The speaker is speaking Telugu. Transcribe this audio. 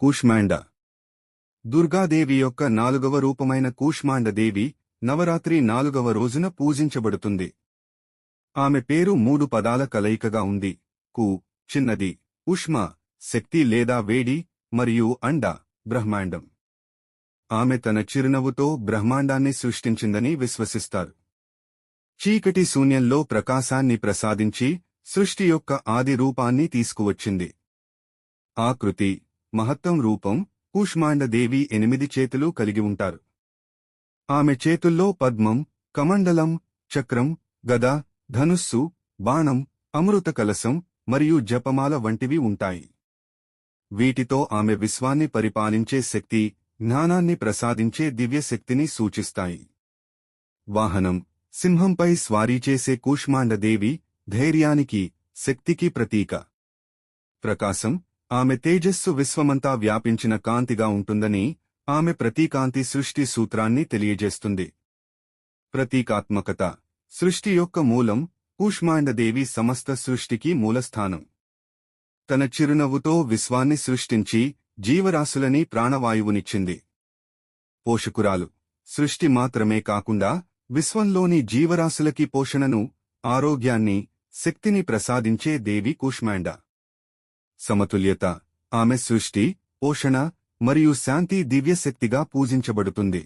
కూష్మాండ. దుర్గాదేవి యొక్క నాలుగవ రూపమైన కూష్మాండదేవి నవరాత్రి నాలుగవ రోజున పూజించబడుతుంది. ఆమె పేరు మూడు పదాల కలయికగా ఉంది. కు చిన్నది ఉష్మ శక్తి లేదా వేడి మరియు అండ బ్రహ్మాండం. ఆమె తన చిరునవ్వుతో బ్రహ్మాండాన్ని సృష్టించిందని విశ్వసిస్తారు. చీకటి శూన్యంలో ప్రకాశాన్ని ప్రసాదించి సృష్టి యొక్క ఆది రూపాన్ని తీసుకువచ్చింది. ఆకృతి మహత్తం రూపం కూష్మాండదేవి ఎనిమిది చేతులు కలిగి ఉంటారు. ఆమె చేతుల్లో పద్మం కమండలం చక్రం గద ధనుస్సు బాణం అమృత కలసం మరియు జపమాల వంటివి ఉంటాయి. వీటితో ఆమె విశ్వాన్ని పరిపాలించే శక్తి జ్ఞానాన్ని ప్రసాదించే దివ్యశక్తిని సూచిస్తాయి. వాహనం సింహంపై స్వారీ చేసే కూష్మాండదేవి ధైర్యానికి శక్తికి ప్రతీక. ప్రకాశం ఆమె తేజస్సు విశ్వమంతా వ్యాపించిన కాంతిగా ఉంటుందని ఆమె ప్రతీకాంతి సృష్టి సూత్రాన్ని తెలియజేస్తుంది. ప్రతీకాత్మకత. సృష్టి యొక్క మూలం కూష్మాండదేవి సమస్త సృష్టికి మూలస్థానం. తన చిరునవ్వుతో విశ్వాన్ని సృష్టించి జీవరాశులని ప్రాణవాయువునిచ్చింది. పోషకురాలు. సృష్టి మాత్రమే కాకుండా విశ్వంలోని జీవరాశులకి పోషణను ఆరోగ్యాన్ని శక్తిని ప్రసాదించే దేవి కూష్మాండ. సమతుల్యత ఆమె సృష్టి పోషణ మరియు శాంతి దివ్యశక్తిగా పూజించబడుతుంది.